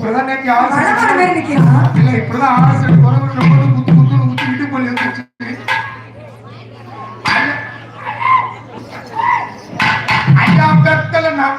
இப்படிதான் நேற்று ஆலோசனை இல்ல இப்படிதான் ஆலோசனை குறவுன்ற போது குத்து குத்துன்னு குத்து விட்டு போய் எழுந்துச்சு ஐயா பெத்தல நான்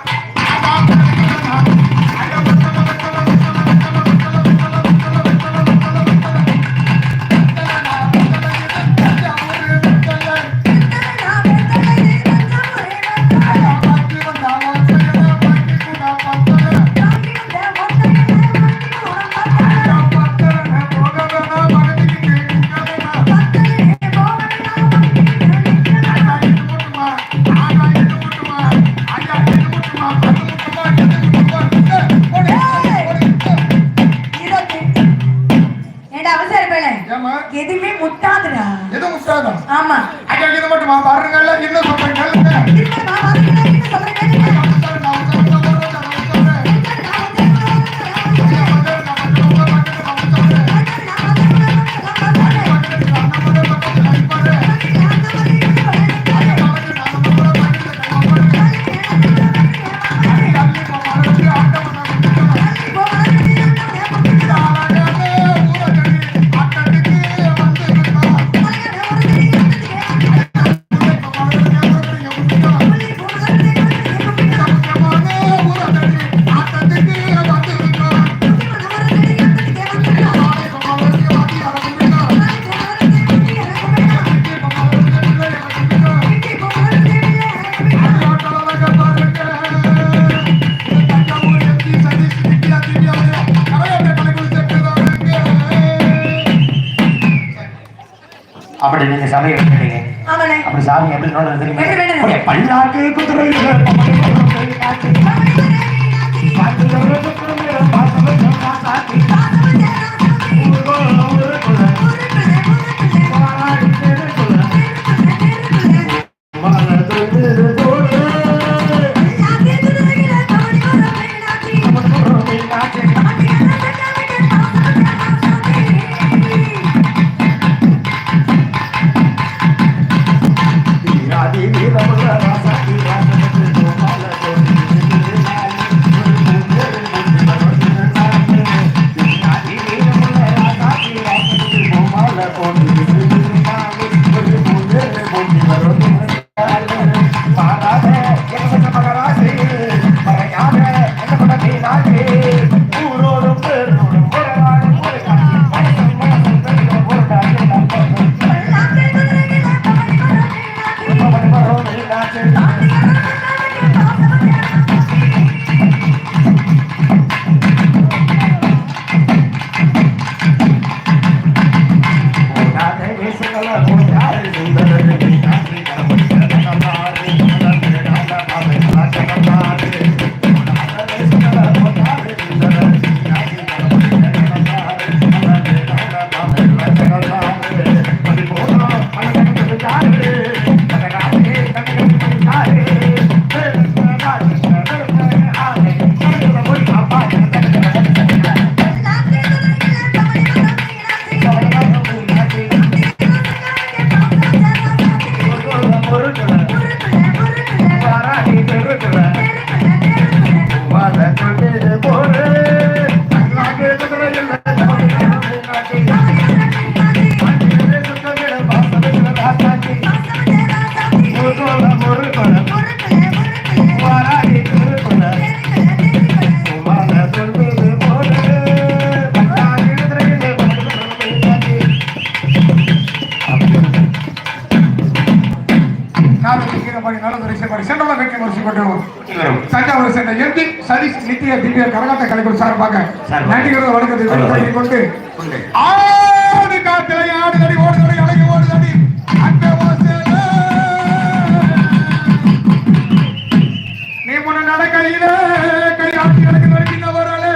எதுவுமே முட்டாதுடா. எதுவும் முட்டாதா? ஆமா. அக்கா இது மட்டுமா? பாருங்கல்ல இன்னும் சொல்றேன் அப்படி நீங்க சபையை விட்டுட்டீங்க அப்படி சாமி எப்படி நோடுறது தெரியுமா பல்லாக்கு குதிரைகள் Thank you. அமைக்க முயற்சி பண்ணுவோம் தஞ்சாவூர் சேர்ந்த எம்பி சதீஷ் நித்திய திவ்ய கரகாட்ட கலைஞர் சார்பாக நடிகர்கள் வழக்கத்தை கொண்டு ஆடு நீ முன்ன நடக்கையிலே கை ஆட்டி நடக்கிற வரைக்கின்றவர்களே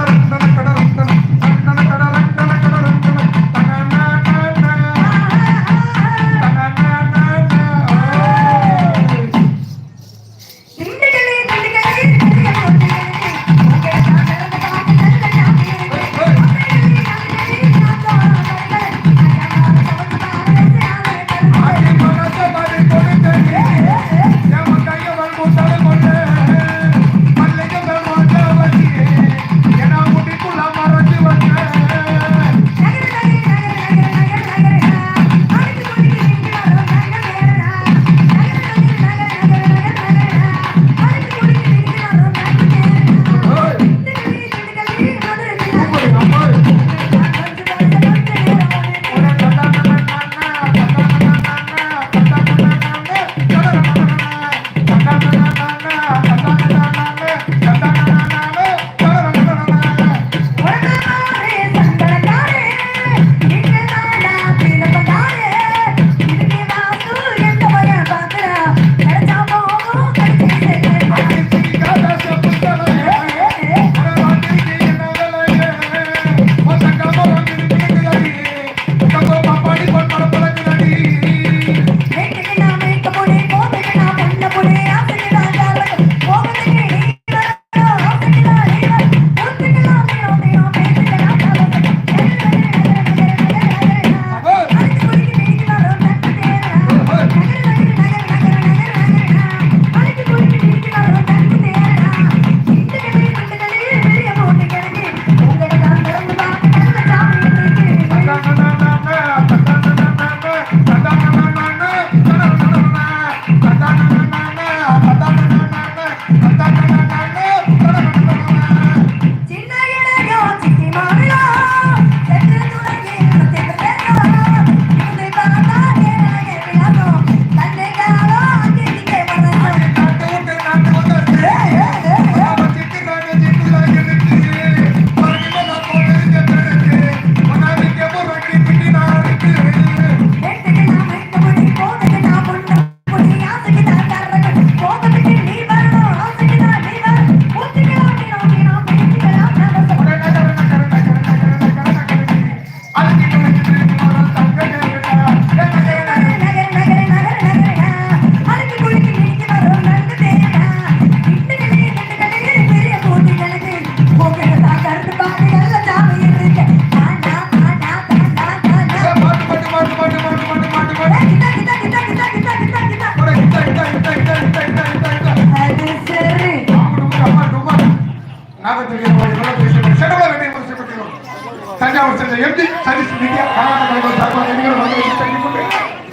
தஞ்சாவூர் சேர்ந்த எம்ஜி சதீஷ் வித்யா கர்நாடக சார்பாக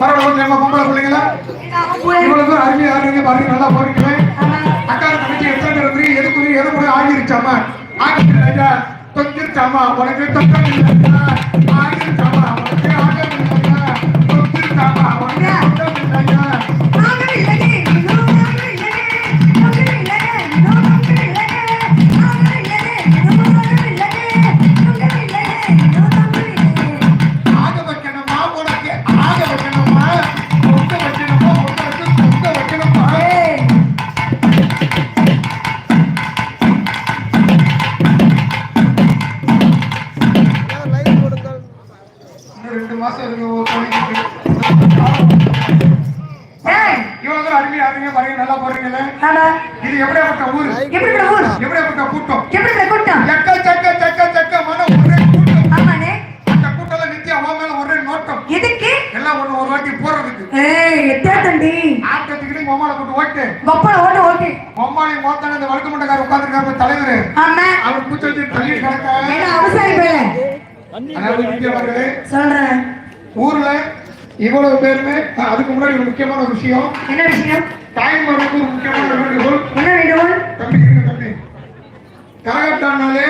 பரவாயில்ல, நம்ம பொம்பளை பிள்ளைங்களா? இவ்வளவு அருமையா பாருங்க, நல்லா போறீங்களே. அக்கா தங்கச்சி எத்தனை பேர் எதுக்குரிய எது கூட ஆகிருச்சாமா தொங்கிருச்சாமா? உனக்கு தொக்கம் இல்லையா ஆகிருச்சாமா உனக்கு தொங்கிருச்சாமா? உனக்கு தொக்கம் இல்லையா ஆடுறீங்க பாருங்க நல்லா போறீங்களே ஆமா, இது எப்படியாப்பட்ட ஊரு எப்படிப்பட்ட ஊர்? எப்படியாப்பட்ட கூட்டம் எப்படிப்பட்ட கூட்டம்? எக்க சக்க சக்க சக்கமான ஒரே கூட்டம் ஆமாண்ணே. அந்த கூட்டம்ல நித்தியா உன் மேல ஒரே நோட்டம் எதுக்கு? எல்லாம் ஒண்ணு ஒரு வாட்டி போறதுக்கு ஏய், எத்தியா தண்டி? ஆட்டத்துக்கு மொமால போட்டு ஓட்டு கொப்பள ஓட்டு ஓட்டு. மொம்மாளி மோத்தான இந்த வழுக்க மண்டக்கார உட்காந்துருக்காரு தலைவர் ஆமா, அவர் கூச்ச வச்சு தள்ளி கிடக்க என்ன அவசரம் விஜயவர்களே சொல்றேன். ஊர்ல இவ்வளவு பேருமே அதுக்கு முன்னாடி ஒரு முக்கியமான ஒரு விஷயம். என்ன விஷயம்? தாய்மாருக்கு ஒரு முக்கியமான வேண்டுகோள் என்ன வேண்டுகோள்? தம்பி தம்பி கரகாட்டானாலே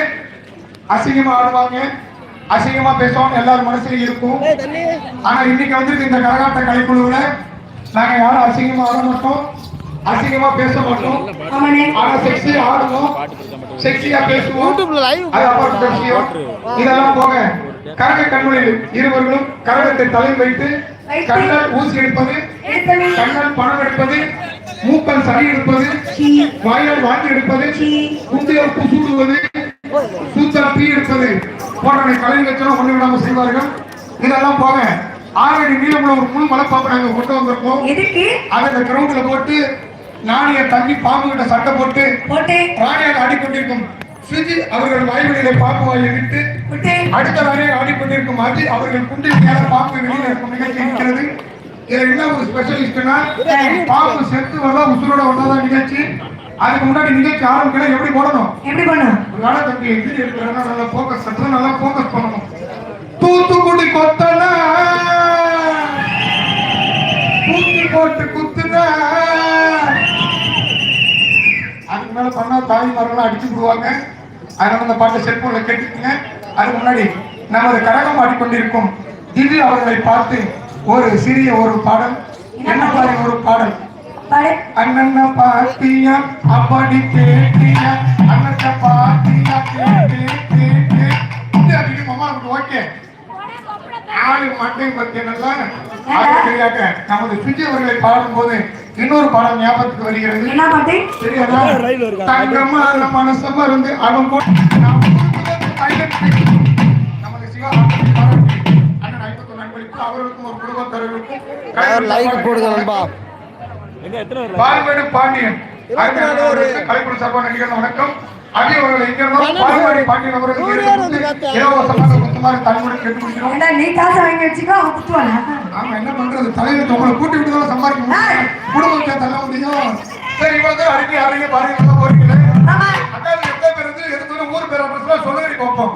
அசிங்கமா ஆடுவாங்க. அசிங்கமா பேசுவாங்க. எல்லாரும் மனசுலயும் இருக்கும். ஆனா இன்னைக்கு வந்திருக்க இந்த கரகாட்ட கலைக்குழுவுல நாங்க யாரும் அசிங்கமா ஆட மாட்டோம். அசிங்கமா பேச மாட்டோம். ஆனா செக்ஸியா ஆடுவோம். செக்ஸியா பேசுவோம். அது அப்பாற்பட்ட விஷயம் இதெல்லாம் போக கரக கண்மொழியில் இருவர்களும் கரகத்தை தலை வைத்து கண்ணால் ஊசி எடுப்பது. கண்ணால் பணம் எடுப்பது மூக்கல் சரி எடுப்பது. வாயால் வாங்கி எடுப்பது. குந்தியால் சூடுவது சூத்தல் தீ எடுப்பது போன்ற கலை வச்சோம் ஒண்ணு விடாம செய்வார்கள் இதெல்லாம் போக ஆறடி நீளமுள்ள ஒரு முழு மலைப்பாம்பு நாங்க கொண்டு வந்திருக்கோம் எதுக்கு? அதை இந்த கிரவுண்ட்ல போட்டு நாணய தண்ணி பாம்பு கிட்ட சட்டை போட்டு ராணியாக ஆடிக்கொண்டிருக்கும் சுஜி அவர்கள் வாய்வெளியிலே பாம்பு வாயை விட்டு போட்டு. அடுத்த நாளே ஆடிக்கொண்டிருக்கும் அஜி அவர்கள் குண்டில் மேல பாம்பு வெளியில இருக்கும் நிகழ்ச்சி இருக்கிறது. இதுல என்ன ஒரு ஸ்பெஷலிஸ்ட்னா பாம்பு செத்து வரல உசுரோட வந்தாதான் நிகழ்ச்சி. அதுக்கு முன்னாடி நிகழ்ச்சி ஆரம்பிக்கணும் எப்படி போடணும்? எப்படி பண்ணும்? ஒரு வேலை தம்பி எதிரி இருக்கிறாங்க நல்லா போக்கஸ் சட்டம் நல்லா போக்கஸ் பண்ணணும். தூத்துக்குடி கொத்தனா. தூக்கி போட்டு குத்துனா. அதுக்கு மேல பண்ணா தாய் மரம்லாம் அடிச்சு விடுவாங்க. அதனால அந்த பாட்டை செல்போன்ல கேட்டுக்கங்க அதுக்கு முன்னாடி நமது கரகம் ஆடிக்கொண்டிருக்கும் திவ்யா அவர்களை பார்த்து ஒரு சிறிய ஒரு பாடல் என்ன பாடல் ஒரு பாடல்? பாடு. அண்ணன பாத்தியா அப்படி கேட்டியா அண்ணன பாத்தியா கேட்டு மாமா ஓகே. ஆளு மண்டை பத்தி நல்லா அது தெரியாக்க நமது சுஜி அவர்களை பாடும்போது இன்னொரு பாடல் ஞாபகத்துக்கு வருகிறது. என்ன பாட்டு? தெரியாதா? தங்கம்மா அந்த மனசு மருந்து அவன் போட்டு நாம் கொடுத்தது silent pick. நமது சிவா அண்ணன் ஐம்பத்தொன்னு அன்பளிப்பு அவர்களுக்கும் ஒரு குடும்பத்தரர்களுக்கும் லைக் போடுங்க நண்பா. பால்மேடு பாண்டியன். கலைக்குழு வணக்கம். கேட்டுக்கொள்கிறோம். ஏண்டா, நீ காசை வாங்கி வச்சுக்கோ அவன் குத்துவானா? ஆமா என்ன பண்றது? தலைவர் உங்களை கூட்டி விட்டு தான் சம்பாதிக்க முடியும் குடும்பத்தை தள்ள முடியும். சரி இவ்வளவு தூரம் அறிக்கை அறிக்கை பாருங்க போறீங்களே. அக்கா எத்தனை பேர் இருந்து எதுக்கு ஊர் பேர் சொல்லுங்க பார்ப்போம்?